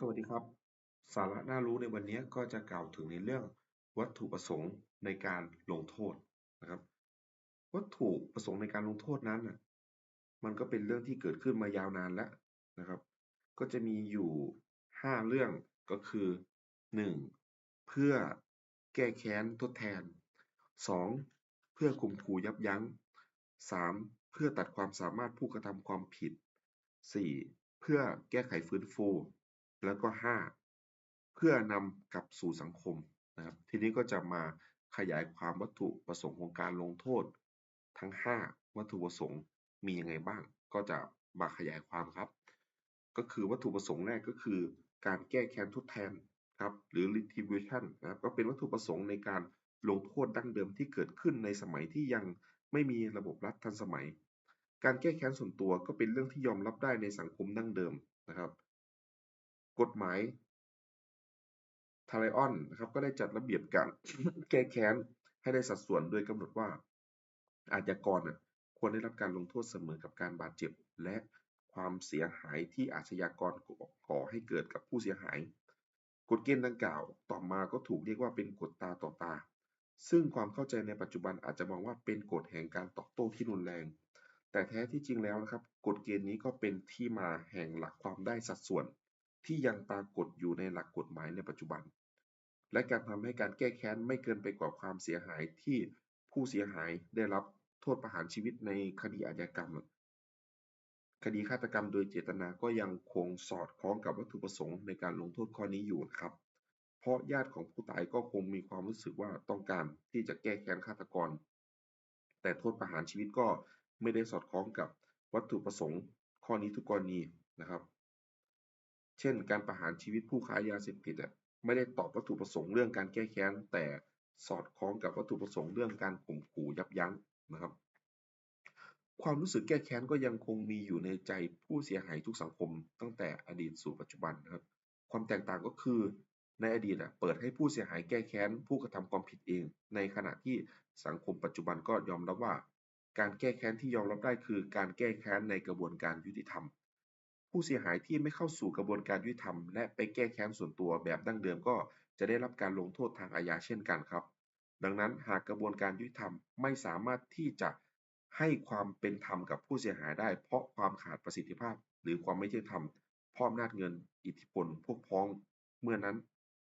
สวัสดีครับ สาระน่ารู้ในวันนี้ก็จะกล่าวถึงในเรื่องวัตถุประสงค์ในการลงโทษนะครับ วัตถุประสงค์ในการลงโทษนั้นน่ะมันก็เป็นเรื่องที่เกิดขึ้นมายาวนานแล้วนะครับ ก็จะมีอยู่ 5 เรื่องก็คือ 1. เพื่อแก้แค้นทดแทน 2. เพื่อข่มขู่ยับยั้ง 3. เพื่อตัดความสามารถผู้กระทำความผิด 4. เพื่อแก้ไขฟื้นฟู แล้วก็ 5. เพื่อนำกลับสู่สังคมนะครับ ทีนี้ก็จะมาขยายความวัตถุประสงค์ของการลงโทษ ทั้ง 5 วัตถุประสงค์มียังไงบ้าง ก็จะมาขยายความครับ ก็คือวัตถุประสงค์แรกก็คือ การแก้แค้นทดแทนครับหรือ retribution นะครับก็เป็นวัตถุประสงค์ในการลงโทษดั้งเดิมที่เกิดขึ้นในสมัยที่ยังไม่มีระบบรัฐทันสมัย การแก้แค้นส่วนตัวก็เป็นเรื่องที่ยอมรับได้ในสังคมดั้งเดิมนะครับ กฎหมายทาเลออนนะครับก็ได้จัดระเบียบการแก้แค้นให้ได้สัดส่วนโดยกำหนดว่า อาชญากรควรได้รับการลงโทษเสมอกับการบาดเจ็บ และความเสียหายที่อาชญากรก่อให้เกิดกับผู้เสียหาย กฎเกณฑ์ดังกล่าว ต่อมาก็ถูกเรียกว่าเป็นกฎตาต่อตา ซึ่งความเข้าใจในปัจจุบันอาจจะมองว่าเป็นกฎแห่งการตอบโต้ที่รุนแรง แต่แท้ที่จริงแล้วนะครับ กฎเกณฑ์นี้ก็เป็นที่มาแห่งหลักความได้สัดส่วน ที่ยังปรากฏอยู่ในหลักกฎหมายในปัจจุบัน และการทำให้การแก้แค้นไม่เกินไปกว่าความเสียหายที่ผู้เสียหายได้รับโทษประหารชีวิตในคดีอาญากรรม คดีฆาตกรรมโดยเจตนาก็ยังคงสอดคล้องกับวัตถุประสงค์ในการลงโทษข้อนี้อยู่ครับ เพราะญาติของผู้ตายก็คงมีความรู้สึกว่าต้องการที่จะแก้แค้นฆาตกร แต่โทษประหารชีวิตก็ไม่ได้สอดคล้องกับวัตถุประสงค์ข้อนี้ทุกกรณีนะครับ เช่น การประหารชีวิตผู้ค้ายาเสพติดอะไม่ได้ตอบวัตถุประสงค์เรื่องการแก้แค้น แต่สอดคล้องกับวัตถุประสงค์เรื่องการข่มขู่ยับยั้งนะครับ ความรู้สึกแก้แค้นก็ยังคงมีอยู่ในใจผู้เสียหายทุกสังคม ตั้งแต่อดีตสู่ปัจจุบันนะครับ ความแตกต่างก็คือในอดีตอะเปิดให้ผู้เสียหายแก้แค้น ผู้กระทำความผิดเอง ในขณะที่สังคมปัจจุบันก็ยอมรับว่า การแก้แค้นที่ยอมรับได้คือ การแก้แค้นในกระบวนการยุติธรรม ผู้เสียหายที่ไม่เข้าสู่กระบวนการยุติธรรมและไปแก้แค้นส่วนตัวแบบดั้งเดิมก็จะได้รับการลงโทษทางอาญาเช่นกันครับ ดังนั้นหากกระบวนการยุติธรรมไม่สามารถที่จะให้ความเป็นธรรมกับผู้เสียหายได้ เพราะความขาดประสิทธิภาพ หรือความไม่เที่ยงธรรมพราะอำนาจเงิน อิทธิพล พวกพ้อง เมื่อนั้น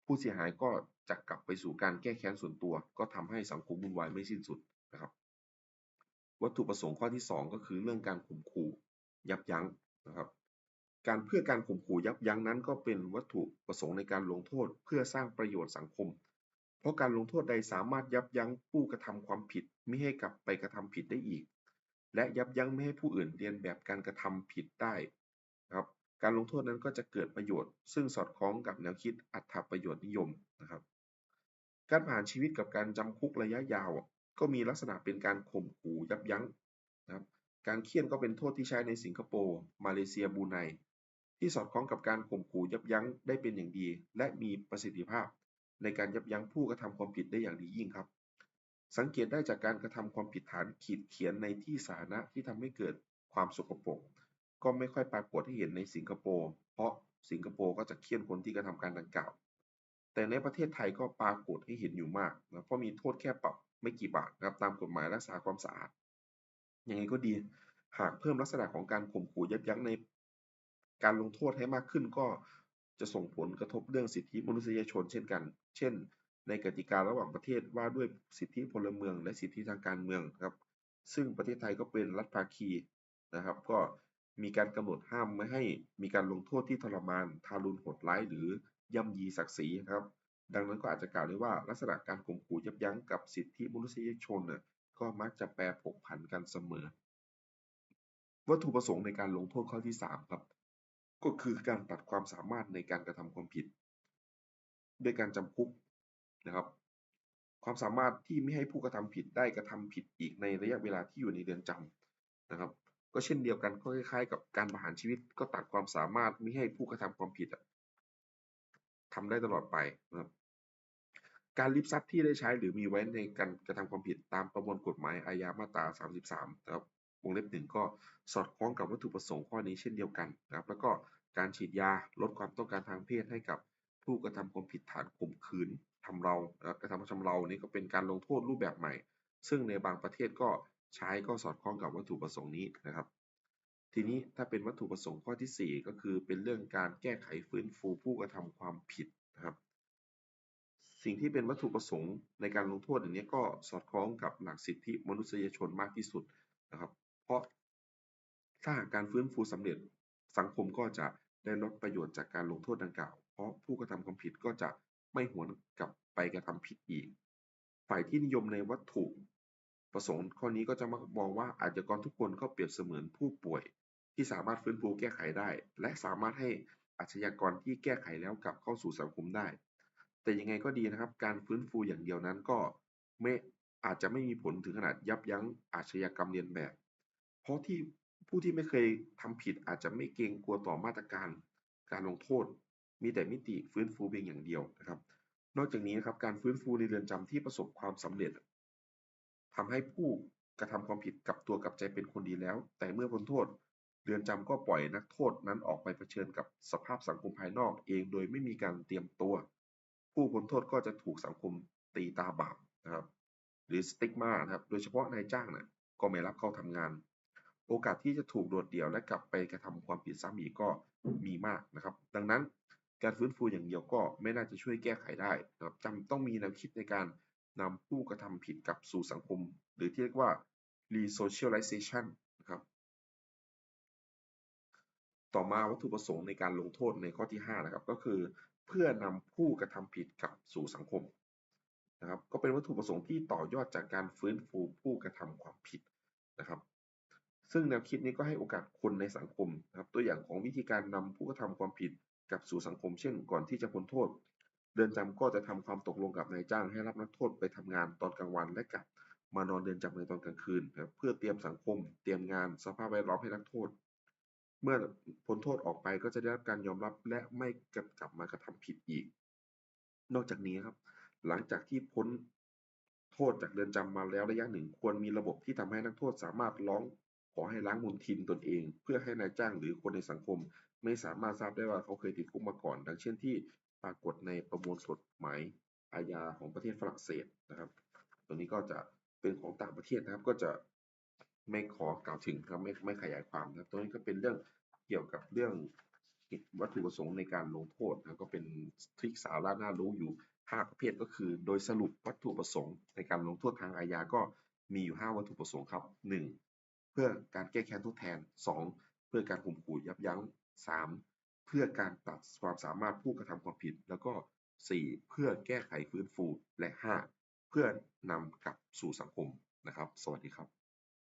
ผู้เสียหายก็จะกลับไปสู่การแก้แค้นส่วนตัว ก็ทำให้สังคมวุ่นวายไม่สิ้นสุดนะครับ วัตถุประสงค์ข้อที่ 2 ก็คือเรื่องการข่มขู่ยับยั้งนะครับ การเพื่อการข่มขู่ยับยั้งนั้นก็เป็นวัตถุประสงค์ในการลงโทษเพื่อสร้างประโยชน์สังคม เพราะการลงโทษใดสามารถยับยั้งผู้กระทำความผิดไม่ให้กลับไปกระทำผิดได้อีก และยับยั้งไม่ให้ผู้อื่นเรียนแบบการกระทำผิดได้นะครับการลงโทษนั้นก็จะเกิดประโยชน์ ซึ่งสอดคล้องกับแนวคิดอัตถประโยชน์นิยมนะครับ การประหารชีวิตกับการจำคุกระยะยาว ก็มีลักษณะเป็นการข่มขู่ยับยั้งนะครับ การเคี่ยนก็เป็นโทษที่ใช้ในสิงคโปร์มาเลเซียบูไน ที่สอดคล้องกับการข่มขู่ยับยั้งได้เป็นอย่างดี และมีประสิทธิภาพ ในการยับยั้งผู้กระทำความผิดได้อย่างดียิ่งครับ สังเกตได้จากการกระทำความผิดฐานขีดเขียนในที่สาธารณะที่ทำให้เกิดความสกปรกก็ไม่ค่อยปรากฏให้เห็นในสิงคโปร์เพราะสิงคโปร์ก็จะเคี่ยนคนที่กระทำการดังกล่าว แต่ในประเทศไทยก็ปรากฏให้เห็นอยู่มากนะเพราะมีโทษแค่ปรับไม่กี่บาทนะครับตามกฎหมายรักษาความสะอาดอย่างไรก็ดี หากเพิ่มลักษณะของการข่มขู่ยับยั้งใน การลงโทษให้มากขึ้นก็จะส่งผลกระทบเรื่องสิทธิมนุษยชนเช่นกัน เช่น ในกติการะหว่างประเทศว่าด้วยสิทธิพลเมือง และสิทธิทางการเมืองครับ ซึ่งประเทศไทยก็เป็นรัฐภาคีนะครับ ก็มีการกำหนดห้ามไม่ให้มีการลงโทษที่ทรมาน ทารุณโหดร้ายหรือย่ำยีศักดิ์ศรีครับ ดังนั้นก็อาจจะกล่าวได้ว่าลักษณะการข่มขู่ยับยั้งกับสิทธิมนุษยชนน่ะก็มักจะแปรผกผันกันเสมอ วัตถุประสงค์ในการลงโทษข้อที่ 3 ครับ ก็คือการตัดความสามารถในการกระทำความผิด ด้วยการจำคุกนะครับ ความสามารถที่ไม่ให้ผู้กระทำผิดได้กระทำผิดอีกในระยะเวลาที่อยู่ในเรือนจำนะครับ ก็เช่นเดียวกันก็คล้ายๆ กับการประหารชีวิต ก็ตัดความสามารถไม่ให้ผู้กระทำความผิดทำได้ตลอดไปนะครับการลิบทรัพย์ที่ได้ใช้หรือมีไว้ในการกระทำความผิดตามประมวลกฎหมายอาญามาตรา 33 นะครับ วงเล็บหนึ่งก็สอดคล้องกับวัตถุประสงค์ข้อนี้เช่นเดียวกันนะครับ แล้วก็การฉีดยาลดความต้องการทางเพศให้กับผู้กระทำความผิดฐานข่มขืนทำเรากระทำชำเรานี่ก็เป็นการลงโทษรูปแบบใหม่ ซึ่งในบางประเทศก็ใช้ก็สอดคล้องกับวัตถุประสงค์นี้นะครับ ทีนี้ถ้าเป็นวัตถุประสงค์ข้อที่ 4 ก็คือเป็นเรื่องการแก้ไขฟื้นฟูผู้กระทำความผิดนะครับ สิ่งที่เป็นวัตถุประสงค์ในการลงโทษอย่างนี้ก็สอดคล้องกับหลักสิทธิมนุษยชนมากที่สุดนะครับ เพราะถ้าการฟื้นฟูสำเร็จสังคมก็จะได้รับประโยชน์จากการลงโทษดังกล่าว เพราะผู้กระทำความผิดก็จะไม่หวนกลับไปกระทำผิดอีก ฝ่ายที่นิยมในวัตถุประสงค์ข้อนี้ก็จะมักมองว่าอาชญากรทุกคนก็เปรียบเสมือนผู้ป่วย ที่สามารถฟื้นฟูแก้ไขได้ และสามารถให้อาชญากรที่แก้ไขแล้วกลับเข้าสู่สังคมได้ แต่ยังไงก็ดีนะครับ การฟื้นฟูอย่างเดียวนั้นก็ไม่อาจจะไม่มีผลถึงขนาดยับยั้งอาชญากรรมเรียนแบบ เพราะที่ผู้ที่ไม่เคยทำผิดอาจจะไม่เกรงกลัวต่อมาตรการการลงโทษ มีแต่มิติฟื้นฟูเพียงอย่างเดียวนะครับ นอกจากนี้นะครับการฟื้นฟูในเรือนจำที่ประสบความสำเร็จทำให้ผู้กระทำความผิดกลับตัวกลับใจเป็นคนดีแล้ว แต่เมื่อพ้นโทษ เรือนจำก็ปล่อยนักโทษนั้นออกไปเผชิญกับสภาพสังคมภายนอกเองโดยไม่มีการเตรียมตัว ผู้พ้นโทษก็จะถูกสังคมตีตาบาปนะครับ หรือสติ๊กมานะครับ โดยเฉพาะนายจ้างนะก็ไม่รับเข้าทำงาน โอกาสที่จะถูกโดดเดี่ยวและกลับไปกระทำความผิดซ้ำอีกก็มีมากนะครับ ดังนั้นการฟื้นฟูอย่างเดียวก็ไม่น่าจะช่วยแก้ไขได้นะครับจำต้องมีแนวคิดในการนำผู้กระทำผิดกลับสู่สังคม หรือที่เรียกว่า resocialization นะครับ ต่อมาวัตถุประสงค์ในการลงโทษในข้อที่ 5 นะครับ ก็คือเพื่อนำผู้กระทำผิดกลับสู่สังคมนะครับ ก็เป็นวัตถุประสงค์ที่ต่อยอดจากการฟื้นฟูผู้กระทำความผิดนะครับ ซึ่งแนวคิดนี้ก็ให้โอกาสคนในสังคมนะครับตัวอย่างของวิธีการนำผู้กระทำความผิดกลับสู่สังคม เช่น ก่อนที่จะพ้นโทษเรือนจำก็จะทำความตกลงกับนายจ้าง ให้รับนักโทษไปทำงานตอนกลางวันและกลับมานอนเรือนจำในตอนกลางคืนนะครับเพื่อเตรียมสังคม เตรียมงานสภาพแวดล้อมให้นักโทษ เมื่อพ้นโทษออกไปก็จะได้รับการยอมรับและไม่กลับมากระทำผิดอีก นอกจากนี้ครับ หลังจากที่พ้นโทษจากเรือนจำมาแล้วระยะหนึ่ง ควรมีระบบที่ทำให้นักโทษสามารถร้อง อให้ล้างมลทินตนเอง เพื่อให้นายจ้างหรือคนในสังคม ไม่สามารถทราบได้ว่าเขาเคยติดคุกมาก่อน ดังเช่นที่ปรากฏในประมวลกฎหมายอาญาของประเทศฝรั่งเศสนะครับ ตัวนี้ก็จะเป็นของต่างประเทศนะครับ ก็จะไม่ขอกล่าวถึงครับไม่ไม่ขยายความนะตัวนี้ก็เป็นเรื่องเกี่ยวกับเรื่องวัตถุประสงค์ในการลงโทษนะก็เป็นทริคสาระน่ารู้อยู่ 5 ประเภทก็คือ โดยสรุปวัตถุประสงค์ในการลงโทษทางอาญาก็มีอยู่ 5 วัตถุประสงค์ครับ 1. เพื่อการแก้แค้นทดแทน 2. เพื่อการข่มขู่ยับยั้ง 3. เพื่อการตัดความสามารถผู้กระทำความผิด แล้วก็ 4. เพื่อแก้ไขฟื้นฟู และ 5. เพื่อนำกลับสู่สังคมนะครับ สวัสดีครับ